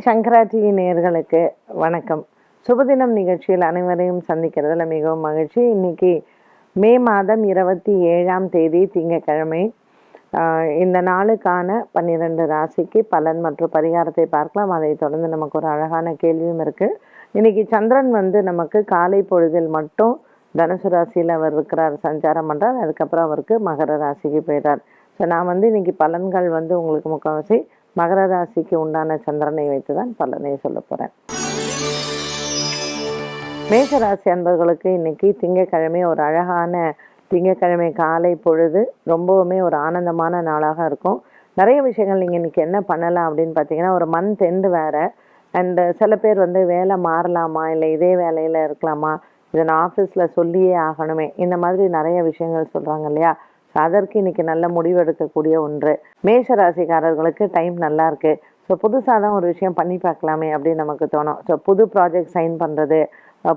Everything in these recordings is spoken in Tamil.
சங்கரா நேர்களுக்கு நேயர்களுக்கு வணக்கம். சுபதினம் நிகழ்ச்சியில் அனைவரையும் சந்திக்கிறதுல மிகவும் மகிழ்ச்சி. இன்னைக்கு மே மாதம் இருபத்தி ஏழாம் தேதி திங்கட்கிழமை. இந்த நாளுக்கான பன்னிரண்டு ராசிக்கு பலன் மற்றும் பரிகாரத்தை பார்க்கலாம். அதை தொடர்ந்து நமக்கு ஒரு அழகான கேள்வியும் இருக்குது இன்னைக்கு சந்திரன் வந்து நமக்கு காலை பொழுதில் மட்டும் தனுசு ராசியில் அவர் இருக்கிறார் சஞ்சாரம் பண்ணுறார் அதுக்கப்புறம் அவருக்கு மகர ராசிக்கு போயிடுறார் ஸோ நான் வந்து இன்னைக்கு பலன்கள் வந்து உங்களுக்கு முக்கால்வாசி மகர ராசிக்கு உண்டான சந்திரனை வைத்து தான் பலனை சொல்ல போகிறேன் மேஷராசி அன்பர்களுக்கு இன்னைக்கு திங்கக்கிழமை ஒரு அழகான திங்கட்கிழமை காலை பொழுது ரொம்பவுமே ஒரு ஆனந்தமான நாளாக இருக்கும். நிறைய விஷயங்கள் நீங்கள் இன்றைக்கி என்ன பண்ணலாம் அப்படின்னு பார்த்தீங்கன்னா ஒரு மந்த் எண்டு வேற. அண்ட் சில பேர் வந்து வேலை மாறலாமா? இல்லை இதே வேலையில் இருக்கலாமா? இதை நான் ஆஃபீஸில் சொல்லியே ஆகணுமே. இந்த மாதிரி நிறைய விஷயங்கள் சொல்கிறாங்க இல்லையா? அதற்கு இன்னைக்கு நல்ல முடிவு எடுக்கக்கூடிய ஒன்று. மேஷ ராசிக்காரர்களுக்கு டைம் நல்லா இருக்கு. ஸோ புதுசாக தான் ஒரு விஷயம் பண்ணி பார்க்கலாமே அப்படின்னு நமக்கு தோணும். ஸோ புது ப்ராஜெக்ட் சைன் பண்ணுறது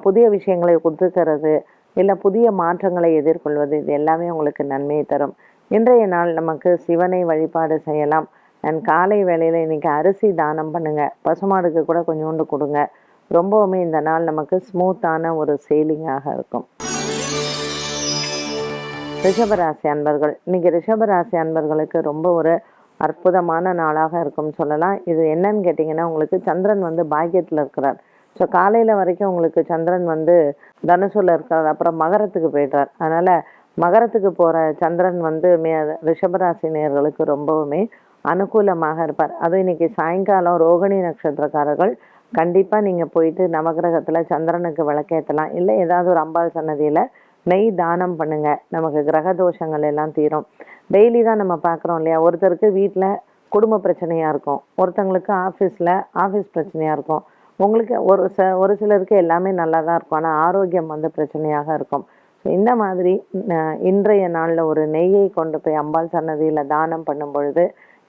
புதிய விஷயங்களை கொடுத்துக்கிறது இல்லை புதிய மாற்றங்களை எதிர்கொள்வது இது எல்லாமே உங்களுக்கு நன்மையை தரும். இன்றைய நாள் நமக்கு சிவனை வழிபாடு செய்யலாம். அண்ட் காலை வேளையில் இன்னைக்கு அரிசி தானம் பண்ணுங்கள் பசுமாடுக்கு கூட கொஞ்சோண்டு கொடுங்க. ரொம்பவுமே இந்த நாள் நமக்கு ஸ்மூத்தான ஒரு சேலிங்காக இருக்கும். ரிஷபராசி அன்பர்கள். இன்னைக்கு ரிஷபராசி அன்பர்களுக்கு ரொம்ப ஒரு அற்புதமான நாளாக இருக்கும் சொல்லலாம். இது என்னன்னு கேட்டிங்கன்னா உங்களுக்கு சந்திரன் வந்து பாக்கியத்தில் இருக்கிறார். ஸோ காலையில் வரைக்கும் உங்களுக்கு சந்திரன் வந்து தனுசுல இருக்கிறார். அப்புறம் மகரத்துக்கு போயிடுறார். அதனால் மகரத்துக்கு போகிற சந்திரன் வந்து மே ரிஷபராசி நேர்களுக்கு ரொம்பவுமே அனுகூலமாக இருப்பார். அதுவும் இன்றைக்கி சாயங்காலம் ரோகிணி நட்சத்திரக்காரர்கள் கண்டிப்பாக நீங்கள் போயிட்டு நவகிரகத்தில் சந்திரனுக்கு விளக்கேற்றலாம் இல்லை ஏதாவது ஒரு அம்பாள் சன்னதியில் நெய் தானம் பண்ணுங்க. நமக்கு கிரக தோஷங்கள் எல்லாம் தீரும். டெய்லி தான் நம்ம பார்க்குறோம் இல்லையா? ஒருத்தருக்கு வீட்டில் குடும்ப பிரச்சனையாக இருக்கும். ஒருத்தங்களுக்கு ஆஃபீஸில் ஆஃபீஸ் பிரச்சனையாக இருக்கும். உங்களுக்கு ஒரு ச ஒரு சிலருக்கு எல்லாமே நல்லா தான் இருக்கும். ஆனால் ஆரோக்கியம் வந்து பிரச்சனையாக இருக்கும். இந்த மாதிரி இன்றைய நாளில் ஒரு நெய்யை கொண்டு போய் அம்பாள் சன்னதியில் தானம் பண்ணும் பொழுது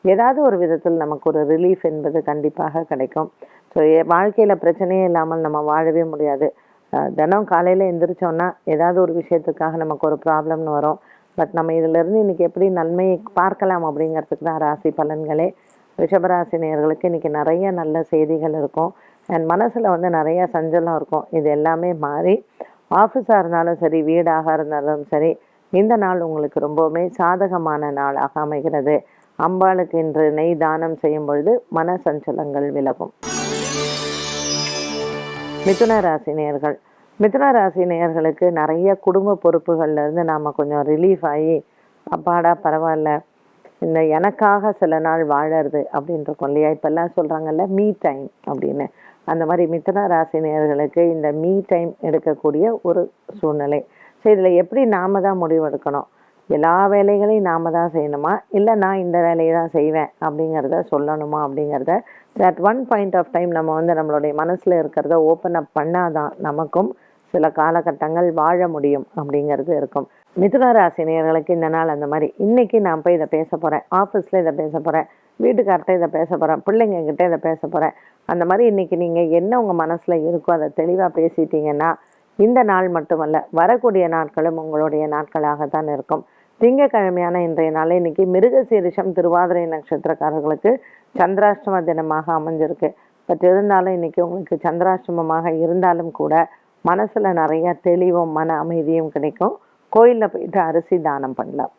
ஏதாவது ஒரு விதத்தில் நமக்கு ஒரு ரிலீஃப் என்பது கண்டிப்பாக கிடைக்கும். ஸோ வாழ்க்கையில் பிரச்சனையே இல்லாமல் நம்ம வாழவே முடியாது. தினம் காலையில் எந்திரிச்சோன்னா ஏதாவது ஒரு விஷயத்துக்காக நமக்கு ஒரு ப்ராப்ளம்னு வரும். பட் நம்ம இதிலிருந்து இன்னைக்கு எப்படி நன்மையை பார்க்கலாம் அப்படிங்கிறதுக்கு தான் ராசி பலன்களே. ரிஷபராசி நேர்களுக்கு இன்னைக்கு நிறைய நல்ல செய்திகள் இருக்கும். அண்ட் மனசில் வந்து நிறைய சஞ்சலம் இருக்கும். இது எல்லாமே மாறி ஆஃபீஸாக இருந்தாலும் சரி வீடாக இருந்தாலும் சரி இந்த நாள் உங்களுக்கு ரொம்பவுமே சாதகமான நாளாக அமைகிறது. அம்பாளுக்கு இன்று நெய் தானம் செய்யும் பொழுது மன சஞ்சலங்கள் விலகும். மிதுன ராசி நேயர்கள். மிதுன ராசி நேயர்களுக்கு நிறைய குடும்ப பொறுப்புகள்ல இருந்து நாம கொஞ்சம் ரிலீஃப் ஆகி அப்பாடா பரவாயில்ல இந்த எனக்காக சில நாள் வாழறது அப்படின்னு இருக்கும் இல்லையா? இப்பெல்லாம் சொல்கிறாங்கல்ல மீ டைம் அப்படின்னு. அந்த மாதிரி மிதுன ராசி நேயர்களுக்கு இந்த மீ டைம் எடுக்கக்கூடிய ஒரு சூழ்நிலை. ஸோ இதில் எப்படி நாம தான் முடிவெடுக்கணும்? எல்லா வேலைகளையும் நாம் தான் செய்யணுமா? இல்லை நான் இந்த வேலையை தான் செய்வேன் அப்படிங்கிறத சொல்லணுமா அப்படிங்கிறத that one point of time நம்ம வந்து நம்மளுடைய மனசில் இருக்கிறத ஓப்பன் அப் பண்ணாதான் நமக்கும் சில காலகட்டங்கள் வாழ முடியும் அப்படிங்கிறது இருக்கும். மிதுன ராசினியர்களுக்கு இந்த நாள் அந்த மாதிரி. இன்னைக்கு நான் போய் இதை பேச போகிறேன் ஆஃபீஸில் இதை பேச போகிறேன் வீட்டுக்கார்ட்ட இதை பேச போகிறேன் பிள்ளைங்க இதை பேச போகிறேன் அந்த மாதிரி இன்னைக்கு நீங்கள் என்ன உங்கள் மனசில் இருக்கோ அதை தெளிவாக பேசிட்டீங்கன்னா இந்த நாள் மட்டுமல்ல வரக்கூடிய நாட்களும் உங்களுடைய நாட்களாகத்தான் இருக்கும். திங்கக்கிழமையான இன்றைய நாள் இன்னைக்கு மிருகசீரிஷம் திருவாதிரை நட்சத்திரக்காரர்களுக்கு சந்திராஷ்டம தினமாக அமைஞ்சிருக்கு. பட் இருந்தாலும் இன்னைக்கு உங்களுக்கு சந்திராஷ்டமமாக இருந்தாலும் கூட மனசில் நிறைய தெளிவும் மன அமைதியும் கிடைக்கும். கோயிலில் போயிட்டு அரிசி தானம் பண்ணலாம்.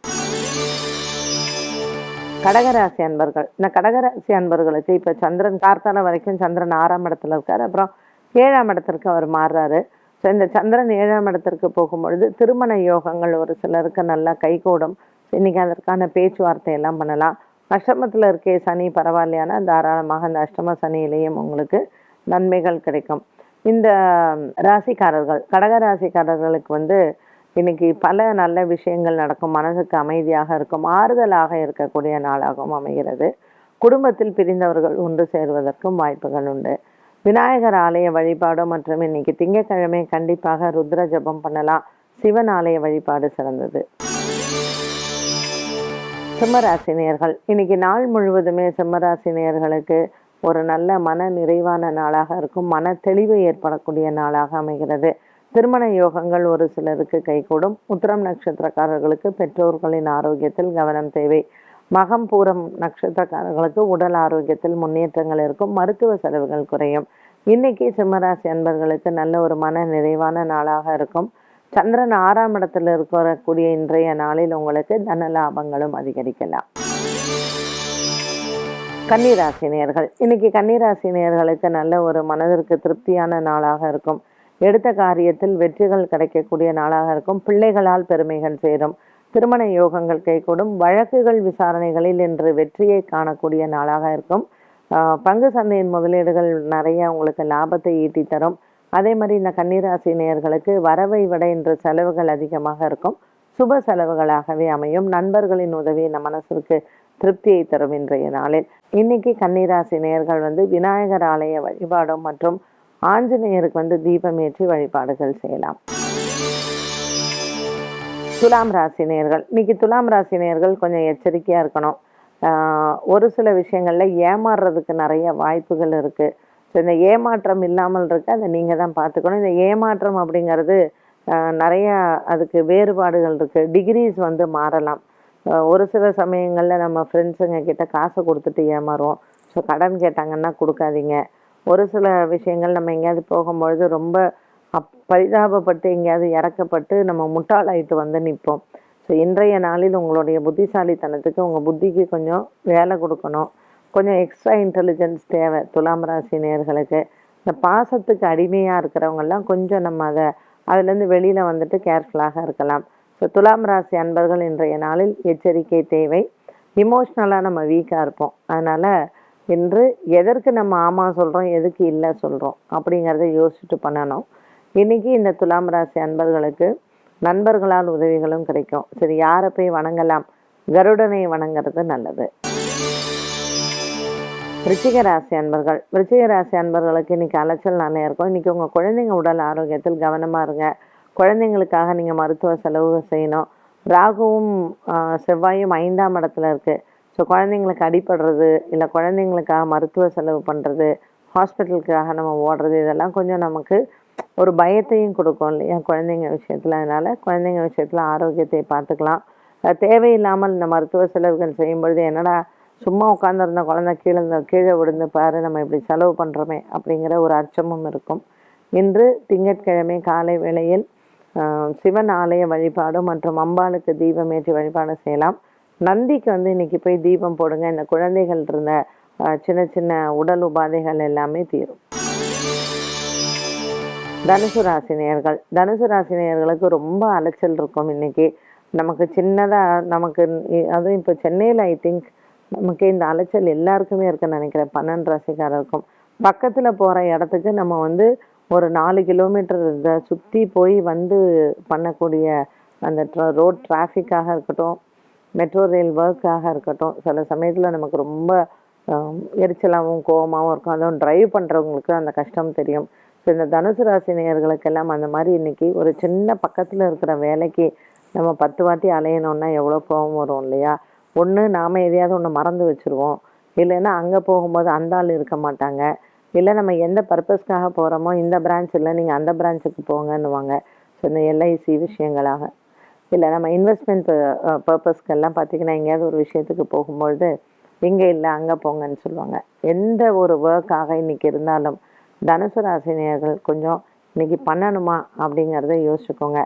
கடகராசி அன்பர்கள். இந்த கடகராசி அன்பர்களுக்கு இப்போ சந்திரன் கார்த்தால வரைக்கும் சந்திரன் ஆறாம் இடத்துல இருக்கார். அப்புறம் ஏழாம் இடத்திற்கு அவர் மாறுறாரு. ஸோ இந்த சந்திரன் ஏழாம் இடத்திற்கு போகும்பொழுது திருமண யோகங்கள் ஒரு சிலருக்கு நல்லா கைகூடும். இன்னைக்கு அதற்கான பேச்சுவார்த்தையெல்லாம் பண்ணலாம். அஷ்டமத்தில் இருக்கே சனி பரவாயில்லையானா தாராளமாக அந்த அஷ்டம சனியிலேயும் உங்களுக்கு நன்மைகள் கிடைக்கும். இந்த ராசிக்காரர்கள் கடக ராசிக்காரர்களுக்கு வந்து இன்னைக்கு பல நல்ல விஷயங்கள் நடக்கும். மனதுக்கு அமைதியாக இருக்கும். ஆறுதலாக இருக்கக்கூடிய நாளாகவும் அமைகிறது. குடும்பத்தில் பிரிந்தவர்கள் ஒன்று சேர்வதற்கும் வாய்ப்புகள் உண்டு. விநாயகர் ஆலய வழிபாடு மற்றும் இன்னைக்கு திங்கட்கிழமை கண்டிப்பாக ருத்ர ஜபம் பண்ணலாம். சிவன் ஆலய வழிபாடு சிறந்தது. சிம்மராசினியர்கள் இன்னைக்கு நாள் முழுவதுமே சிம்மராசினியர்களுக்கு ஒரு நல்ல மன நிறைவான நாளாக இருக்கும். மன தெளிவு ஏற்படக்கூடிய நாளாக அமைகிறது. திருமண யோகங்கள் ஒரு சிலருக்கு கைகூடும். உத்திரம் நட்சத்திரக்காரர்களுக்கு பெற்றோர்களின் ஆரோக்கியத்தில் கவனம் தேவை. மகம் பூரம் நட்சத்திரக்காரர்களுக்கு உடல் ஆரோக்கியத்தில் முன்னேற்றங்கள் இருக்கும் மருத்துவ செலவுகள் குறையும். இன்னைக்கு சிம்மராசி அன்பர்களுக்கு நல்ல ஒரு மன நிறைவான நாளாக இருக்கும். சந்திரன் ஆறாம் இடத்துல இருக்கக்கூடிய இன்றைய நாளில் உங்களுக்கு தன லாபங்களும் அதிகரிக்கலாம். கன்னிராசி நேர்கள் இன்னைக்கு கன்னிராசி நேர்களுக்கு நல்ல ஒரு மனதிற்கு திருப்தியான நாளாக இருக்கும். எடுத்த காரியத்தில் வெற்றிகள் கிடைக்கக்கூடிய நாளாக இருக்கும். பிள்ளைகளால் பெருமைகள் சேரும். திருமண யோகங்கள் கைகூடும். வழக்குகள் விசாரணைகளில் இன்று வெற்றியை காணக்கூடிய நாளாக இருக்கும். பங்கு சந்தையின் முதலீடுகள் நிறைய உங்களுக்கு லாபத்தை ஈட்டி தரும். அதே மாதிரி இந்த கன்னிராசி நேயர்களுக்கு வரவை விட இன்று செலவுகள் அதிகமாக இருக்கும். சுப செலவுகளாகவே அமையும். நண்பர்களின் உதவி இந்த மனசிற்கு திருப்தியை தரும் இன்றைய நாளில். இன்னைக்கு கன்னிராசி நேயர்கள் வந்து விநாயகர் ஆலய வழிபாடும் மற்றும் ஆஞ்சநேயருக்கு வந்து தீபம் ஏற்றி வழிபாடுகள் செய்யலாம். துலாம் ராசி நேர்கள். இன்னைக்கு துலாம் ராசி நேர்கள் கொஞ்சம் எச்சரிக்கையாக இருக்கணும். ஒரு சில விஷயங்களில் ஏமாறுறதுக்கு நிறைய வாய்ப்புகள் இருக்குது ஸோ இந்த ஏமாற்றம் இல்லாமல் இருக்கு அதை நீங்கள் தான் பார்த்துக்கணும். இந்த ஏமாற்றம் அப்படிங்கிறது நிறையா அதுக்கு வேறுபாடுகள் இருக்குது டிகிரிஸ் வந்து மாறலாம். ஒரு சில சமயங்களில் நம்ம ஃப்ரெண்ட்ஸுங்க கிட்ட காசை கொடுத்துட்டு ஏமாறுவோம். ஸோ கடன் கேட்டாங்கன்னா கொடுக்காதீங்க. ஒரு சில விஷயங்கள் நம்ம எங்கேயாவது போகும்பொழுது ரொம்ப அப் பரிதாபப்பட்டு எங்கேயாவது இறக்கப்பட்டு நம்ம முட்டாளாயிட்டு வந்து நிற்போம். ஸோ இன்றைய நாளில் உங்களுடைய புத்திசாலித்தனத்துக்கு உங்கள் புத்திக்கு கொஞ்சம் வேலை கொடுக்கணும். கொஞ்சம் எக்ஸ்ட்ரா இன்டெலிஜென்ஸ் தேவை துலாம் ராசி நேர்களுக்கு இந்த பாசத்துக்கு அடிமையாக இருக்கிறவங்கெல்லாம் கொஞ்சம் நம்ம அதை அதுலேருந்து வெளியில் வந்துட்டு கேர்ஃபுல்லாக இருக்கலாம். ஸோ துலாம் ராசி அன்பர்கள் இன்றைய நாளில் எச்சரிக்கை தேவை. இமோஷ்னலாக நம்ம வீக்காக இருப்போம். அதனால் இன்று எதற்கு நம்ம ஆமாம் சொல்கிறோம் எதுக்கு இல்லை சொல்கிறோம் அப்படிங்கிறத யோசிச்சுட்டு பண்ணணும். இன்னைக்கு இந்த துலாம் ராசி அன்பர்களுக்கு நண்பர்களால் உதவிகளும் கிடைக்கும். சரி யாரை போய் வணங்கலாம்? கருடனை வணங்குறது நல்லது. ரிச்சிக ராசி அன்பர்கள். விருச்சிக ராசி அன்பர்களுக்கு இன்னைக்கு அலைச்சல் நிறைய இருக்கும். இன்னைக்கு உங்கள் குழந்தைங்க உடல் ஆரோக்கியத்தில் கவனமாக இருங்க. குழந்தைங்களுக்காக நீங்கள் மருத்துவ செலவு செய்யணும். ராகுவும் செவ்வாயும் ஐந்தாம் இடத்துல இருக்குது ஸோ குழந்தைங்களுக்கு அடிப்படுறது இல்லை குழந்தைங்களுக்காக மருத்துவ செலவு பண்ணுறது ஹாஸ்பிட்டலுக்காக நம்ம ஓடுறது இதெல்லாம் கொஞ்சம் நமக்கு ஒரு பயத்தையும் கொடுக்கும் இல்லையா குழந்தைங்க விஷயத்தில். அதனால் குழந்தைங்க விஷயத்தில் ஆரோக்கியத்தை பார்த்துக்கலாம். தேவையில்லாமல் இந்த மருத்துவ செலவுகள் செய்யும்பொழுது என்னடா சும்மா உட்காந்துருந்த குழந்தை கீழே கீழே விழுந்து பாரு நம்ம இப்படி செலவு பண்ணுறோமே அப்படிங்கிற ஒரு அச்சமும் இருக்கும். இன்று திங்கட்கிழமை காலை வேளையில் சிவன் ஆலய வழிபாடு மற்றும் அம்பாளுக்கு தீபம் ஏற்றி வழிபாடு செய்யலாம். நந்திக்கு வந்து இன்னைக்கு போய் தீபம் போடுங்க. இந்த குழந்தைகள் இருந்த சின்ன சின்ன உடல் உபாதைகள் எல்லாமே தீரும். தனுசு ராசினியர்கள். தனுசு ராசினியர்களுக்கு ரொம்ப அலைச்சல் இருக்கும் இன்னைக்கு. நமக்கு சின்னதாக நமக்கு அதுவும் இப்போ சென்னையில் ஐ திங்க் நமக்கு இந்த அலைச்சல் எல்லாருக்குமே இருக்குன்னு நினைக்கிறேன். பன்னெண்டு ராசிக்காரருக்கும். பக்கத்தில் போகிற இடத்துக்கு நம்ம வந்து ஒரு நாலு கிலோமீட்டர் இதை சுற்றி போய் வந்து பண்ணக்கூடிய அந்த ரோட் டிராஃபிக்காக இருக்கட்டும் மெட்ரோ ரயில் ஒர்க்காக இருக்கட்டும் சில சமயத்தில் நமக்கு ரொம்ப எரிச்சலாகவும் கோபமாகவும் இருக்கும். அதுவும் ட்ரைவ் பண்ணுறவங்களுக்கு அந்த கஷ்டம் தெரியும். ஸோ இந்த தனுசு ராசி நேயர்களுக்கெல்லாம் அந்த மாதிரி இன்றைக்கி ஒரு சின்ன பக்கத்தில் இருக்கிற வேலைக்கு நம்ம பத்து வாட்டி அலையணும்னா எவ்வளோ கோபம் வரும் இல்லையா? ஒன்று நாம் எதையாவது ஒன்று மறந்து வச்சுருவோம். இல்லைன்னா அங்கே போகும்போது அந்த ஆள் இருக்க மாட்டாங்க. இல்லை நம்ம எந்த பர்பஸ்க்காக போகிறோமோ இந்த பிரான்ச் இல்லை நீங்கள் அந்த பிரான்ச்சுக்கு போங்கன்னுவாங்க. ஸோ இந்த எல்ஐசி விஷயங்களாக. இல்லை நம்ம இன்வெஸ்ட்மெண்ட் பர்பஸ்க்கெல்லாம் பார்த்திங்கன்னா எங்கேயாவது ஒரு விஷயத்துக்கு போகும்பொழுது இங்கே இல்லை அங்கே போங்கன்னு சொல்லுவாங்க. எந்த ஒரு ஒர்க்காக இன்றைக்கி இருந்தாலும் தனுசு ராசினியர்கள் கொஞ்சம் இன்னைக்கு பண்ணணுமா அப்படிங்கிறத யோசிச்சுக்கோங்க.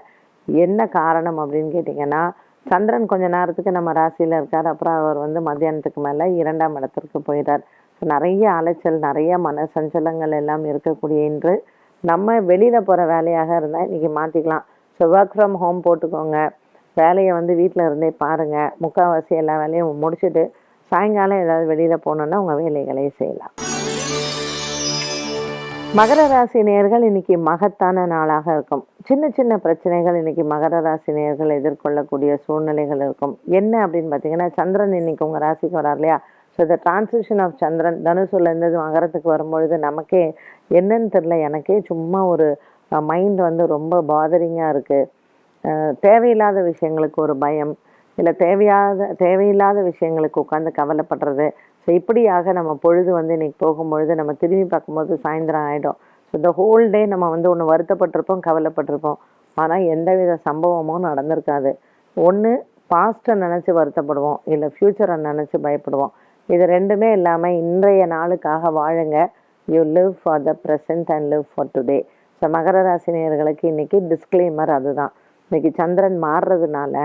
என்ன காரணம் அப்படின்னு கேட்டிங்கன்னா சந்திரன் கொஞ்ச நேரத்துக்கு நம்ம ராசியில் இருக்கார். அப்புறம் அவர் வந்து மத்தியானத்துக்கு மேலே இரண்டாம் இடத்திற்கு போயிட்டார் நிறைய அலைச்சல் நிறைய மன சஞ்சலங்கள் எல்லாம் இருக்கக்கூடிய இன்று நம்ம வெளியில் போகிற வேலையாக இருந்தால் இன்றைக்கி மாற்றிக்கலாம் ஸோ ஒர்க் ஃப்ரம் ஹோம் போட்டுக்கோங்க. வேலையை வந்து வீட்டில் இருந்தே பாருங்கள் முக்கால்வாசி எல்லா வேலையும் முடிச்சுட்டு சாயங்காலம் ஏதாவது வெளியில் போகணுன்னா உங்கள் வேலைகளை செய்யலாம். மகர ராசி நேர்கள் இன்னைக்கு மகத்தான நாளாக இருக்கும். சின்ன சின்ன பிரச்சனைகள் இன்னைக்கு மகர ராசி நேர்கள் எதிர்கொள்ளக்கூடிய சூழ்நிலைகள் இருக்கும். என்ன அப்படின்னு பார்த்தீங்கன்னா சந்திரன் இன்னைக்கு உங்கள் ராசிக்கு வரார் இல்லையா? ஸோ இந்த டிரான்சிஷன் ஆஃப் சந்திரன் தனுசுலேருந்து மகரத்துக்கு வரும்பொழுது நமக்கே என்னன்னு தெரில எனக்கே சும்மா ஒரு மைண்ட் வந்து ரொம்ப பாதரிங்காக இருக்குது தேவையில்லாத விஷயங்களுக்கு ஒரு பயம் இல்லை தேவையாத தேவையில்லாத விஷயங்களுக்கு உட்காந்து கவலைப்படுறது ஸோ இப்படியாக நம்ம பொழுது வந்து இன்றைக்கி போகும்பொழுது நம்ம திரும்பி பார்க்கும்போது சாயந்தரம் ஆகிடும் ஸோ இந்த ஹோல் டே நம்ம வந்து ஒன்று வருத்தப்பட்டிருப்போம் கவலைப்பட்டிருப்போம். ஆனால் எந்த வித சம்பவமும் நடந்திருக்காது. ஒன்று பாஸ்ட்டை நினச்சி வருத்தப்படுவோம் இல்லை ஃப்யூச்சரை நினச்சி பயப்படுவோம். இது ரெண்டுமே இல்லாமல் இன்றைய நாளுக்காக வாழுங்க. You live for the present and live for today so மகர ராசினியர்களுக்கு இன்றைக்கி டிஸ்க்ளைமர் அதுதான். இன்றைக்கி சந்திரன் மாறுறதுனால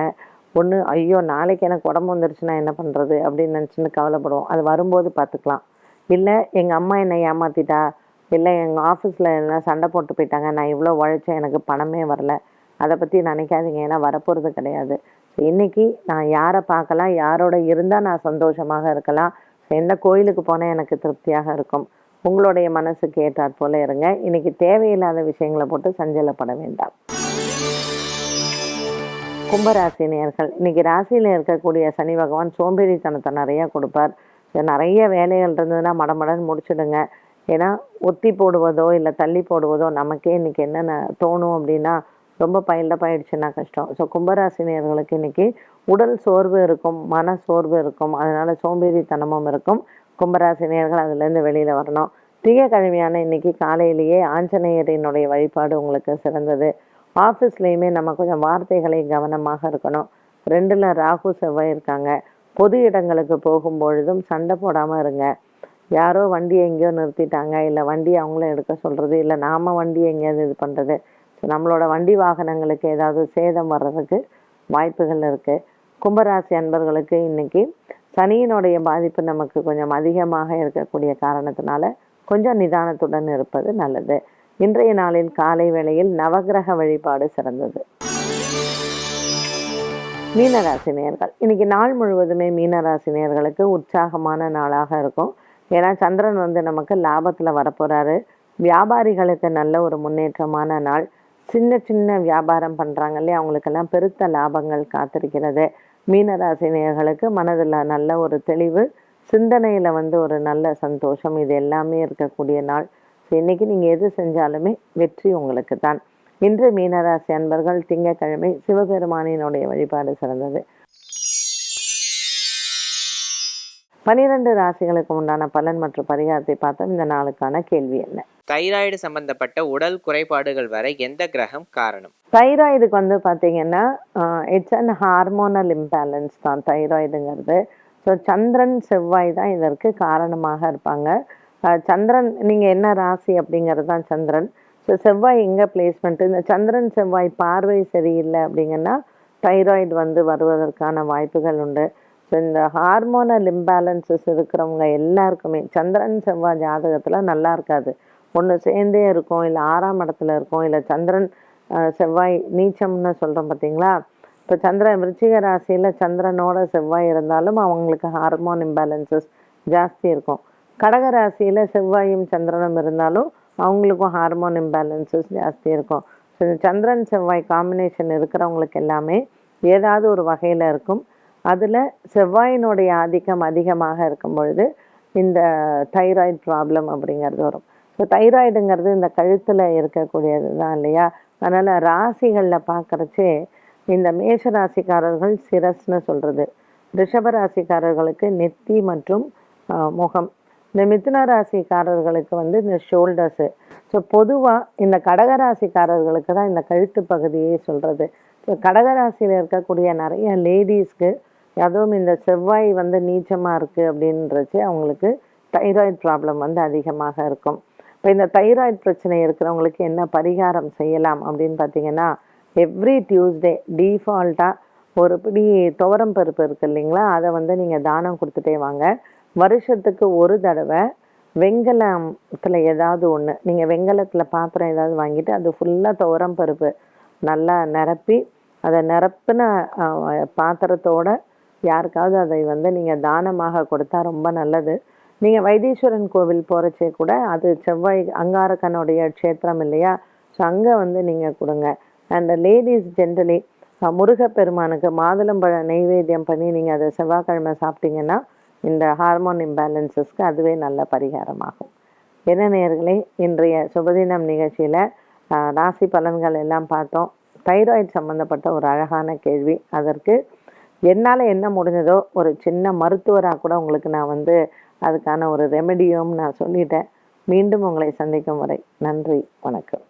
ஒன்று ஐயோ நாளைக்கு எனக்கு உடம்பு வந்துருச்சுன்னா என்ன பண்ணுறது அப்படின்னு நினச்சின்னு கவலைப்படுவோம். அது வரும்போது பார்த்துக்கலாம் இல்லை எங்கள் அம்மா என்னை ஏமாத்திட்டா? இல்லை எங்கள் ஆஃபீஸில் எல்லாம் சண்டை போட்டு போயிட்டாங்க. நான் இவ்வளோ உழைச்சேன் எனக்கு பணமே வரல. அதை பற்றி நினைக்காதீங்க. ஏன்னா வரப்போகிறது கிடையாது. இன்றைக்கி இன்னைக்கு நான் யாரை பார்க்கலாம்? யாரோட இருந்தால் நான் சந்தோஷமாக இருக்கலாம். எந்த கோயிலுக்கு போனால் எனக்கு திருப்தியாக இருக்கும். உங்களுடைய மனசுக்கு ஏற்றாற் போல இருங்க. இன்றைக்கி தேவையில்லாத விஷயங்களை போட்டு சஞ்சலப்பட வேண்டாம். கும்பராசி நேர்கள் இன்னைக்கு ராசியில் இருக்கக்கூடிய சனி பகவான் சோம்பேறித்தனத்தை நிறைய கொடுப்பார். நிறைய வேலைகள் இருந்ததுன்னா மடமடன் முடிச்சிடுங்க. ஏன்னா ஒத்தி போடுவதோ இல்லை தள்ளி போடுவதோ நமக்கே இன்னைக்கு என்னென்ன தோணும் அப்படின்னா ரொம்ப பைல்டப் ஆயிடுச்சுன்னா கஷ்டம். ஸோ கும்பராசினியர்களுக்கு இன்னைக்கு உடல் சோர்வு இருக்கும் மன சோர்வு இருக்கும். அதனால சோம்பேறித்தனமும் இருக்கும். கும்பராசினியர்கள் அதுலேருந்து வெளியில் வரணும். திங்கக்கிழமையான இன்னைக்கு காலையிலேயே ஆஞ்சநேயரினுடைய வழிபாடு உங்களுக்கு சிறந்தது. ஆஃபீஸ்லேயுமே நம்ம கொஞ்சம் வார்த்தைகளை கவனமாக இருக்கணும். ரெண்டில் ராகு செவ்வாய் இருக்காங்க. பொது இடங்களுக்கு போகும்பொழுதும் சண்டை போடாமல் இருங்க. யாரோ வண்டி எங்கேயோ நிறுத்திட்டாங்க. இல்லை வண்டி அவங்கள எடுக்க சொல்கிறது இல்லை நாம வண்டி எங்கேயாவது இது பண்ணுறது நம்மளோட வண்டி வாகனங்களுக்கு ஏதாவது சேதம் வர்றதுக்கு வாய்ப்புகள் இருக்குது கும்பராசி அன்பர்களுக்கு இன்றைக்கி சனியினுடைய பாதிப்பு நமக்கு கொஞ்சம் அதிகமாக இருக்கக்கூடிய காரணத்தினால கொஞ்சம் நிதானத்துடன் இருப்பது நல்லது. இன்றைய நாளில் காலை வேளையில் நவக்கிரக வழிபாடு சிறந்தது. மீனராசி நேர்கள் இன்னைக்கு நாள் முழுவதுமே மீனராசி நேர்களுக்கு உற்சாகமான நாளாக இருக்கும். ஏன்னா சந்திரன் வந்து நமக்கு லாபத்தில் வரப்போகிறாரு வியாபாரிகளுக்கு நல்ல ஒரு முன்னேற்றமான நாள். சின்ன சின்ன வியாபாரம் பண்ணுறாங்க இல்லையா? அவங்களுக்கெல்லாம் பெருத்த லாபங்கள் காத்திருக்கிறது. மீனராசினியர்களுக்கு மனதில் நல்ல ஒரு தெளிவு சிந்தனையில் வந்து ஒரு நல்ல சந்தோஷம் இது எல்லாமே இருக்கக்கூடிய நாள். ஸோ இன்னைக்கு நீங்கள் எது செஞ்சாலுமே வெற்றி உங்களுக்கு தான் இன்று மீனராசி அன்பர்கள் திங்கட்கிழமை சிவபெருமானினுடைய வழிபாடு சிறந்தது. பனிரெண்டு ராசிகளுக்கு உண்டான பலன் மற்றும் பரிகாரத்தை பார்த்தோம். இந்த நாளுக்கான கேள்வி என்ன? தைராய்டு சம்பந்தப்பட்ட உடல் குறைபாடுகள் வர எந்த கிரகம் காரணம்? தைராய்டுக்கு வந்து பார்த்தீங்கன்னா இட்ஸ் அன் ஹார்மோனல் இம்பேலன்ஸ் தான் தைராய்டுங்கிறது. ஸோ சந்திரன் செவ்வாய் தான் இதற்கு காரணமாக இருப்பாங்க. சந்திரன் நீங்கள் என்ன ராசி அப்படிங்கிறது தான் சந்திரன். ஸோ செவ்வாய் எங்கே பிளேஸ்மெண்ட்டு இந்த சந்திரன் செவ்வாய் பார்வை சரியில்லை அப்படிங்கன்னா தைராய்டு வந்து வருவதற்கான வாய்ப்புகள் உண்டு. ஸோ இந்த ஹார்மோனல் இம்பேலன்சஸ் இருக்கிறவங்க எல்லாருக்குமே சந்திரன் செவ்வாய் ஜாதகத்தில் நல்லா இருக்காது. ஒன்று சேர்ந்தே இருக்கும் இல்லை ஆறாம் இடத்துல இருக்கும் இல்லை சந்திரன் செவ்வாய் நீச்சம்னு சொல்கிறோம் பார்த்தீங்களா இப்போ சந்திரன் விருச்சிக ராசியில் சந்திரனோட செவ்வாய் இருந்தாலும் அவங்களுக்கு ஹார்மோன் இம்பேலன்சஸ் ஜாஸ்தி இருக்கும். கடக ராசியில் செவ்வாயும் சந்திரனும் இருந்தாலும் அவங்களுக்கும் ஹார்மோன் இம்பேலன்சஸ் ஜாஸ்தி இருக்கும். ஸோ இந்த சந்திரன் செவ்வாய் காம்பினேஷன் இருக்கிறவங்களுக்கு எல்லாமே ஏதாவது ஒரு வகையில் இருக்கும். அதில் செவ்வாயினுடைய ஆதிக்கம் அதிகமாக இருக்கும் பொழுது இந்த தைராய்டு ப்ராப்ளம் அப்படிங்கிறது வரும். ஸோ தைராய்டுங்கிறது இந்த கழுத்தில் இருக்கக்கூடியது தான் இல்லையா? அதனால் ராசிகளில் பார்க்குறச்சே இந்த மேஷ ராசிக்காரர்கள் சிரஸ்னு சொல்கிறது ரிஷப ராசிக்காரர்களுக்கு நெத்தி மற்றும் முகம். இந்த மிதுன ராசிக்காரர்களுக்கு வந்து இந்த ஷோல்டர்ஸு ஸோ பொதுவாக இந்த கடக ராசிக்காரர்களுக்கு தான் இந்த கழுத்து பகுதியே சொல்கிறது ஸோ கடகராசியில் இருக்கக்கூடிய நிறைய லேடிஸ்க்கு அதுவும் இந்த செவ்வாய் வந்து நீச்சமாக இருக்குது அப்படின்றச்சு அவங்களுக்கு தைராய்டு ப்ராப்ளம் வந்து அதிகமாக இருக்கும். இப்போ இந்த தைராய்டு பிரச்சனை இருக்கிறவங்களுக்கு என்ன பரிகாரம் செய்யலாம் அப்படின்னு பார்த்தீங்கன்னா எவ்ரி டியூஸ்டே டீஃபால்ட்டாக ஒரு பிடி துவரம் பருப்பு இருக்குது இல்லைங்களா? அதை வந்து நீங்கள் தானம் கொடுத்துட்டே வாங்க. வருஷத்துக்கு ஒரு தடவை வெங்கலத்தில் ஏதாவது ஒன்று நீங்கள் வெங்கலத்தில் பாத்திரம் ஏதாவது வாங்கிட்டு அது ஃபுல்லாக துவரம் பருப்பு நல்லா நிரப்பி அதை நிரப்பின பாத்திரத்தோட யாருக்காவது அதை வந்து நீங்கள் தானமாக கொடுத்தா ரொம்ப நல்லது. நீங்கள் வைத்தீஸ்வரன் கோவில் போகிறச்சே கூட அது செவ்வாய் அங்காரக்கனுடைய க்ஷேத்திரம் இல்லையா? ஸோ அங்கே வந்து நீங்கள் கொடுங்க. அண்ட் லேடிஸ் ஜென்ரலி முருகப்பெருமானுக்கு மாதுளம்பழ நெய்வேத்தியம் பண்ணி நீங்கள் அதை செவ்வாய்க்கிழமை சாப்பிட்டீங்கன்னா இந்த ஹார்மோன் இம்பேலன்சஸ்க்கு அதுவே நல்ல பரிகாரமாகும். என்ன நேர்களே இன்றைய சுபதினம் நிகழ்ச்சியில் ராசி பலன்கள் எல்லாம் பார்த்தோம். தைராய்டு சம்மந்தப்பட்ட ஒரு அழகான கேள்வி. அதற்கு என்னால் என்ன முடிஞ்சதோ ஒரு சின்ன மருத்துவராக கூட உங்களுக்கு நான் வந்து அதுக்கான ஒரு ரெமெடியும் நான் சொல்லிட்டேன். மீண்டும் உங்களை சந்திக்கும் வரை நன்றி வணக்கம்.